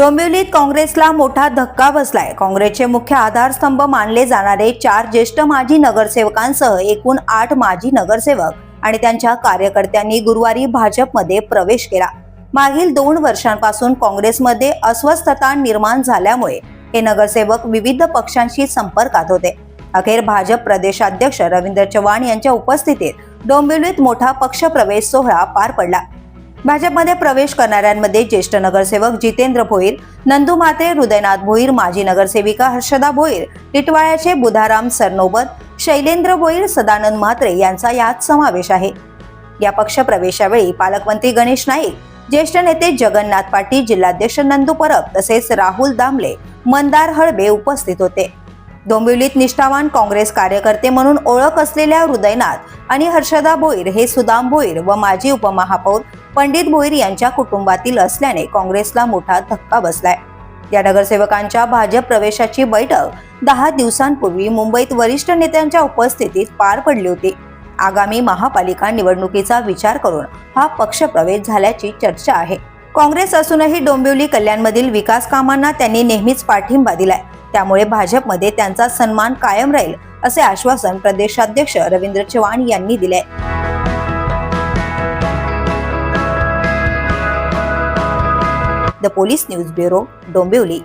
डोंबिवलीत काँग्रेसला मोठा धक्का बसलाय. काँग्रेसचे मुख्य आधारस्तंभ मानले जाणारे चार ज्येष्ठ माजी नगरसेवकांसह एकूण आठ माजी नगरसेवक आणि त्यांच्या कार्यकर्त्यांनी गुरुवारी भाजपमध्ये प्रवेश केला. मागील दोन वर्षांपासून काँग्रेसमध्ये अस्वस्थता निर्माण झाल्यामुळे हे नगरसेवक विविध पक्षांशी संपर्कात होते. अखेर भाजप प्रदेशाध्यक्ष रवींद्र चव्हाण यांच्या उपस्थितीत डोंबिवलीत मोठा पक्षप्रवेश सोहळा पार पडला. भाजपमध्ये प्रवेश करणाऱ्यांमध्ये ज्येष्ठ नगरसेवक जितेंद्र भोईर नंदू म्हात्रे हृदयनाथ भोईर माजी नगरसेविका हर्षदा भोईर टिटवाळ्याचे बुधाराम सरनोबत शैलेंद्र भोईर सदानंद म्हात्रे यांचा यात समावेश आहे. या पक्षप्रवेशावेळी पालकमंत्री गणेश नाईक ज्येष्ठ नेते जगन्नाथ पाटील जिल्हाध्यक्ष नंदू परब तसेच राहुल दामले मंदार हळबे उपस्थित होते. डोंबिवलीत निष्ठावान काँग्रेस कार्यकर्ते म्हणून ओळख असलेल्या हृदयनाथ आणि हर्षदा भोईर हे सुदाम भोईर व माजी उपमहापौर पंडित भोईर यांच्या कुटुंबातील असल्याने काँग्रेसला मोठा धक्का बसलाय. या नगरसेवकांच्या भाजप प्रवेशाची बैठक दहा दिवसांपूर्वी मुंबईत वरिष्ठ नेत्यांच्या उपस्थितीत पार पडली होती. आगामी महापालिका निवडणुकीचा विचार करून हा पक्षप्रवेश झाल्याची चर्चा आहे. काँग्रेस असूनही डोंबिवली कल्याणमधील विकास कामांना त्यांनी नेहमीच पाठिंबा दिलाय. त्यामुळे भाजपमध्ये त्यांचा सन्मान कायम राहील असे आश्वासन प्रदेशाध्यक्ष रवींद्र चव्हाण यांनी दिले the police news bureau Dombivli.